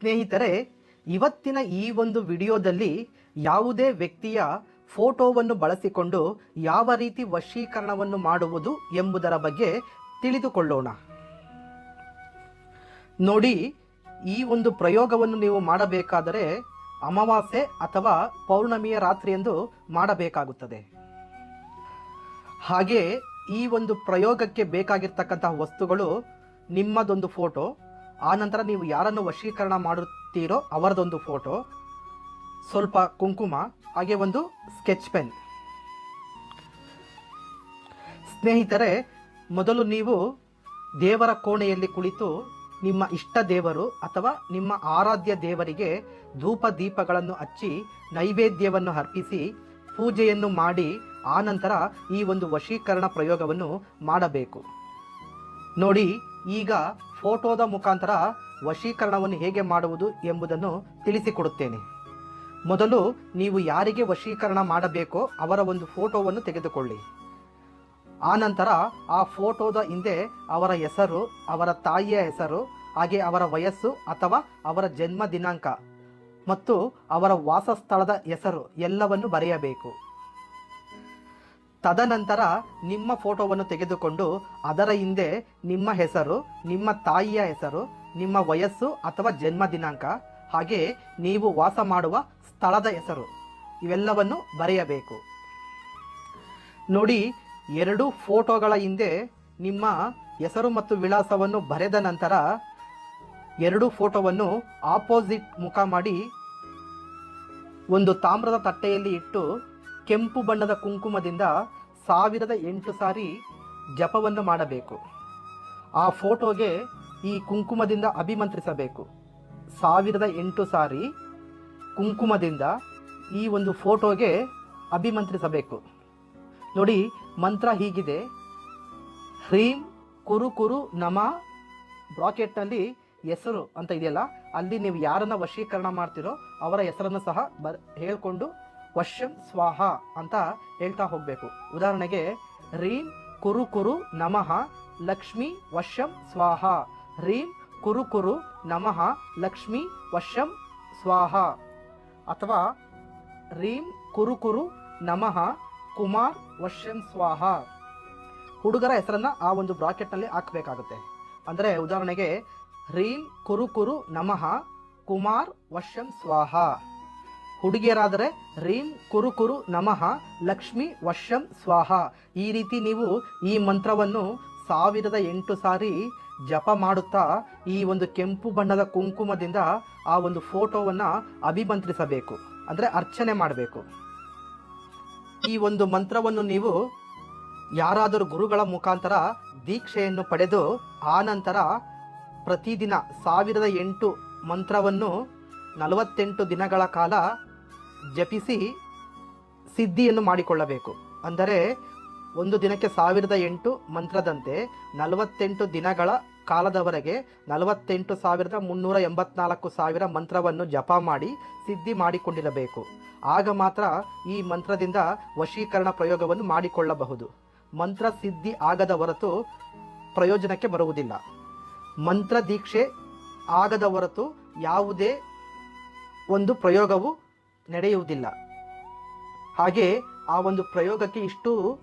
ಸ್ನೇಹಿತರೆ, ಇವತ್ತಿನ ಈ ಒಂದು ವಿಡಿಯೋದಲ್ಲಿ ಯಾವುದೇ ವ್ಯಕ್ತಿಯ ಫೋಟೋವನ್ನು ಬಳಸಿಕೊಂಡು ಯಾವ ರೀತಿ ವಶೀಕರಣವನ್ನು ಮಾಡುವುದು ಎಂಬುದರ ಬಗ್ಗೆ ತಿಳಿದುಕೊಳ್ಳೋಣ. ನೋಡಿ, ಈ ಒಂದು ಪ್ರಯೋಗವನ್ನು ನೀವು ಮಾಡಬೇಕಾದರೆ ಅಮಾವಾಸ್ಯೆ ಅಥವಾ ಪೌರ್ಣಮಿಯ ರಾತ್ರಿಯಂದು ಮಾಡಬೇಕಾಗುತ್ತದೆ. ಹಾಗೆ ಈ ಒಂದು ಪ್ರಯೋಗಕ್ಕೆ ಬೇಕಾಗಿರ್ತಕ್ಕಂತಹ ವಸ್ತುಗಳು ನಿಮ್ಮದೊಂದು ಫೋಟೋ ಆನಂತರ ನೀವು ಯಾರನ್ನು ವಶೀಕರಣ ಮಾಡುತ್ತೀರೋ ಅವರದೊಂದು ಫೋಟೋ, ಸ್ವಲ್ಪ ಕುಂಕುಮ, ಹಾಗೆ ಒಂದು ಸ್ಕೆಚ್ ಪೆನ್. ಸ್ನೇಹಿತರೆ, ಮೊದಲು ನೀವು ದೇವರ ಕೋಣೆಯಲ್ಲಿ ಕುಳಿತು ನಿಮ್ಮ ಇಷ್ಟ ದೇವರು ಅಥವಾ ನಿಮ್ಮ ಆರಾಧ್ಯ ದೇವರಿಗೆ ಧೂಪ ದೀಪಗಳನ್ನು ಹಚ್ಚಿ, ನೈವೇದ್ಯವನ್ನು ಅರ್ಪಿಸಿ, ಪೂಜೆಯನ್ನು ಮಾಡಿ ಆನಂತರ ಈ ಒಂದು ವಶೀಕರಣ ಪ್ರಯೋಗವನ್ನು ಮಾಡಬೇಕು. ನೋಡಿ, ಈಗ ಫೋಟೋದ ಮುಖಾಂತರ ವಶೀಕರಣವನ್ನು ಹೇಗೆ ಮಾಡುವುದು ಎಂಬುದನ್ನು ತಿಳಿಸಿಕೊಡುತ್ತೇನೆ. ಮೊದಲು ನೀವು ಯಾರಿಗೆ ವಶೀಕರಣ ಮಾಡಬೇಕೋ ಅವರ ಒಂದು ಫೋಟೋವನ್ನು ತೆಗೆದುಕೊಳ್ಳಿ. ಆನಂತರ ಆ ಫೋಟೋದ ಹಿಂದೆ ಅವರ ಹೆಸರು, ಅವರ ತಾಯಿಯ ಹೆಸರು, ಹಾಗೆ ಅವರ ವಯಸ್ಸು ಅಥವಾ ಅವರ ಜನ್ಮ ದಿನಾಂಕ ಮತ್ತು ಅವರ ವಾಸಸ್ಥಳದ ಹೆಸರು ಎಲ್ಲವನ್ನು ಬರೆಯಬೇಕು. ತದನಂತರ ನಿಮ್ಮ ಫೋಟೋವನ್ನು ತೆಗೆದುಕೊಂಡು ಅದರ ಹಿಂದೆ ನಿಮ್ಮ ಹೆಸರು, ನಿಮ್ಮ ತಾಯಿಯ ಹೆಸರು, ನಿಮ್ಮ ವಯಸ್ಸು ಅಥವಾ ಜನ್ಮ ದಿನಾಂಕ, ಹಾಗೆ ನೀವು ವಾಸ ಮಾಡುವ ಸ್ಥಳದ ಹೆಸರು, ಇವೆಲ್ಲವನ್ನು ಬರೆಯಬೇಕು. ನೋಡಿ, ಎರಡು ಫೋಟೋಗಳ ಹಿಂದೆ ನಿಮ್ಮ ಹೆಸರು ಮತ್ತು ವಿಳಾಸವನ್ನು ಬರೆದ ನಂತರ ಎರಡು ಫೋಟೋವನ್ನು ಆಪೋಸಿಟ್ ಮುಖ ಮಾಡಿ ಒಂದು ತಾಮ್ರದ ತಟ್ಟೆಯಲ್ಲಿ ಇಟ್ಟು ಕೆಂಪು ಬಣ್ಣದ ಕುಂಕುಮದಿಂದ ಸಾವಿರದ ಎಂಟು ಸಾರಿ ಜಪವನ್ನು ಮಾಡಬೇಕು. ಆ ಫೋಟೋಗೆ ಈ ಕುಂಕುಮದಿಂದ ಅಭಿಮಂತ್ರಿಸಬೇಕು. ಸಾವಿರದ ಎಂಟು ಸಾರಿ ಕುಂಕುಮದಿಂದ ಈ ಒಂದು ಫೋಟೋಗೆ ಅಭಿಮಂತ್ರಿಸಬೇಕು. ನೋಡಿ, ಮಂತ್ರ ಹೀಗಿದೆ. ಹ್ರೀಂ ಕುರು ಕುರು ನಮ ಬ್ರಾಕೆಟ್ನಲ್ಲಿ ಹೆಸರು ಅಂತ ಇದೆಯಲ್ಲ, ಅಲ್ಲಿ ನೀವು ಯಾರನ್ನ ವಶೀಕರಣ ಮಾಡ್ತೀರೋ ಅವರ ಹೆಸರನ್ನು ಸಹ ಬರ್, ಹೇಳ್ಕೊಂಡು ವಶ್ಯಂ ಸ್ವಾಹ ಅಂತ ಹೇಳ್ತಾ ಹೋಗಬೇಕು. ಉದಾಹರಣೆಗೆ, ರೀಂ ಕುರು ಕುರು ನಮಃ ಲಕ್ಷ್ಮಿ ವಶ್ಯಂ ಸ್ವಾಹ. ರೀಂ ಕುರು ಕುರು ನಮಃ ಲಕ್ಷ್ಮಿ ವಶ್ಯಂ ಸ್ವಾಹ. ಅಥವಾ, ರೀಂ ಕುರು ಕುರು ನಮಃ ಕುಮಾರ್ ವಶ್ಯಂ ಸ್ವಾಹ. ಹುಡುಗರ ಹೆಸರನ್ನ ಆ ಒಂದು ಬ್ರಾಕೆಟ್ನಲ್ಲಿ ಹಾಕಬೇಕಾಗುತ್ತೆ. ಅಂದರೆ, ಉದಾಹರಣೆಗೆ, ರೀಂ ಕುರು ಕುರು ನಮಃ ಕುಮಾರ್ ವಶ್ಯಂ ಸ್ವಾಹ. ಹುಡುಗಿಯರಾದರೆ ರೀಂ ಕುರು ಕುರು ನಮಃ ಲಕ್ಷ್ಮಿ ವಶಂ ಸ್ವಾಹ. ಈ ರೀತಿ ನೀವು ಈ ಮಂತ್ರವನ್ನು ಸಾವಿರದ ಎಂಟು ಸಾರಿ ಜಪ ಮಾಡುತ್ತಾ ಈ ಒಂದು ಕೆಂಪು ಬಣ್ಣದ ಕುಂಕುಮದಿಂದ ಆ ಒಂದು ಫೋಟೋವನ್ನು ಅಭಿಮಂತ್ರಿಸಬೇಕು. ಅಂದರೆ ಅರ್ಚನೆ ಮಾಡಬೇಕು. ಈ ಒಂದು ಮಂತ್ರವನ್ನು ನೀವು ಯಾರಾದರೂ ಗುರುಗಳ ಮುಖಾಂತರ ದೀಕ್ಷೆಯನ್ನು ಪಡೆದು ಆನಂತರ ಪ್ರತಿದಿನ ಸಾವಿರದ ಎಂಟು ಮಂತ್ರವನ್ನು ನಲವತ್ತೆಂಟು ದಿನಗಳ ಕಾಲ ಜಪಿಸಿ ಸಿದ್ಧಿಯನ್ನು ಮಾಡಿಕೊಳ್ಳಬೇಕು. ಅಂದರೆ ಒಂದು ದಿನಕ್ಕೆ ಸಾವಿರದ ಎಂಟು ಮಂತ್ರದಂತೆ ನಲವತ್ತೆಂಟು ದಿನಗಳ ಕಾಲದವರೆಗೆ ನಲವತ್ತೆಂಟು ಸಾವಿರದ ಮುನ್ನೂರ ಎಂಬತ್ನಾಲ್ಕು ಸಾವಿರ ಮಂತ್ರವನ್ನು ಜಪ ಮಾಡಿ ಸಿದ್ಧಿ ಮಾಡಿಕೊಂಡಿರಬೇಕು. ಆಗ ಮಾತ್ರ ಈ ಮಂತ್ರದಿಂದ ವಶೀಕರಣ ಪ್ರಯೋಗವನ್ನು ಮಾಡಿಕೊಳ್ಳಬಹುದು. ಮಂತ್ರ ಸಿದ್ಧಿ ಆಗದ ಹೊರತು ಪ್ರಯೋಜನಕ್ಕೆ ಬರುವುದಿಲ್ಲ. ಮಂತ್ರ ದೀಕ್ಷೆ ಆಗದ ಹೊರತು ಯಾವುದೇ ಒಂದು ಪ್ರಯೋಗವು ನಡೆಯುವುದಿಲ್ಲ. ಹಾಗೆ ಆ ಒಂದು ಪ್ರಯೋಗಕ್ಕೆ ಇಷ್ಟು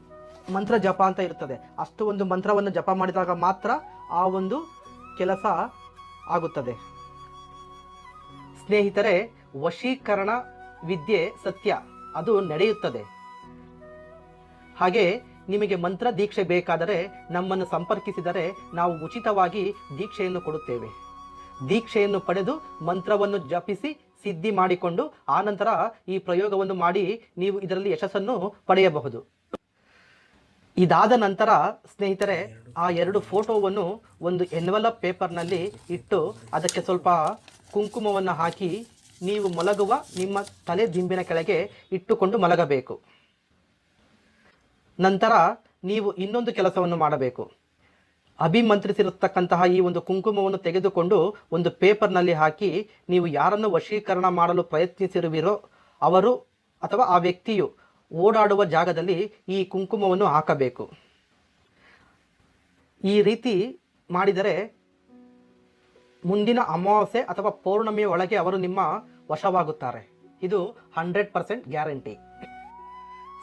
ಮಂತ್ರ ಜಪ ಅಂತ ಇರ್ತದೆ. ಅಷ್ಟು ಒಂದು ಮಂತ್ರವನ್ನು ಜಪ ಮಾಡಿದಾಗ ಮಾತ್ರ ಆ ಒಂದು ಕೆಲಸ ಆಗುತ್ತದೆ. ಸ್ನೇಹಿತರೆ, ವಶೀಕರಣ ವಿದ್ಯೆ ಸತ್ಯ, ಅದು ನಡೆಯುತ್ತದೆ. ಹಾಗೆ ನಿಮಗೆ ಮಂತ್ರ ದೀಕ್ಷೆ ಬೇಕಾದರೆ ನಮ್ಮನ್ನು ಸಂಪರ್ಕಿಸಿದರೆ ನಾವು ಉಚಿತವಾಗಿ ದೀಕ್ಷೆಯನ್ನು ಕೊಡುತ್ತೇವೆ. ದೀಕ್ಷೆಯನ್ನು ಪಡೆದು ಮಂತ್ರವನ್ನು ಜಪಿಸಿ ಸಿದ್ಧಿ ಮಾಡಿಕೊಂಡು ಆನಂತರ ಈ ಪ್ರಯೋಗವನ್ನು ಮಾಡಿ ನೀವು ಇದರಲ್ಲಿ ಯಶಸ್ಸನ್ನು ಪಡೆಯಬಹುದು. ಇದಾದ ನಂತರ ಸ್ನೇಹಿತರೆ, ಆ ಎರಡು ಫೋಟೋವನ್ನು ಒಂದು ಎನ್ವಲಪ್ ಪೇಪರ್ನಲ್ಲಿ ಇಟ್ಟು ಅದಕ್ಕೆ ಸ್ವಲ್ಪ ಕುಂಕುಮವನ್ನು ಹಾಕಿ ನೀವು ಮಲಗುವ ನಿಮ್ಮ ತಲೆ ದಿಂಬಿನ ಕೆಳಗೆ ಇಟ್ಟುಕೊಂಡು ಮಲಗಬೇಕು. ನಂತರ ನೀವು ಇನ್ನೊಂದು ಕೆಲಸವನ್ನು ಮಾಡಬೇಕು. ಅಭಿಮಂತ್ರಿಸಿರತಕ್ಕಂತಹ ಈ ಒಂದು ಕುಂಕುಮವನ್ನು ತೆಗೆದುಕೊಂಡು ಒಂದು ಪೇಪರ್ನಲ್ಲಿ ಹಾಕಿ ನೀವು ಯಾರನ್ನು ವಶೀಕರಣ ಮಾಡಲು ಪ್ರಯತ್ನಿಸಿರುವಿರೋ ಅವರು ಅಥವಾ ಆ ವ್ಯಕ್ತಿಯು ಓಡಾಡುವ ಜಾಗದಲ್ಲಿ ಈ ಕುಂಕುಮವನ್ನು ಹಾಕಬೇಕು. ಈ ರೀತಿ ಮಾಡಿದರೆ ಮುಂದಿನ ಅಮಾವಾಸ್ಯೆ ಅಥವಾ ಪೌರ್ಣಮಿಯ ಒಳಗೆ ಅವರು ನಿಮ್ಮ ವಶವಾಗುತ್ತಾರೆ. ಇದು ಹಂಡ್ರೆಡ್ ಪರ್ಸೆಂಟ್ ಗ್ಯಾರಂಟಿ.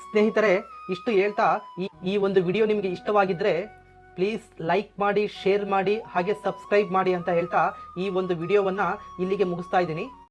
ಸ್ನೇಹಿತರೆ, ಇಷ್ಟು ಹೇಳ್ತಾ ಈ ಒಂದು ವಿಡಿಯೋ ನಿಮಗೆ ಇಷ್ಟವಾಗಿದ್ದರೆ ಪ್ಲೀಸ್ ಲೈಕ್ ಮಾಡಿ ಶೇರ್ ಮಾಡಿ, ಹಾಗೆ ಸಬ್ಸ್ಕ್ರೈಬ್ ಮಾಡಿ ಅಂತ ಹೇಳ್ತಾ ಈ ಒಂದು ವಿಡಿಯೋವನ್ನು ಇಲ್ಲಿಗೆ ಮುಗಿಸ್ತಾ ಇದ್ದೀನಿ.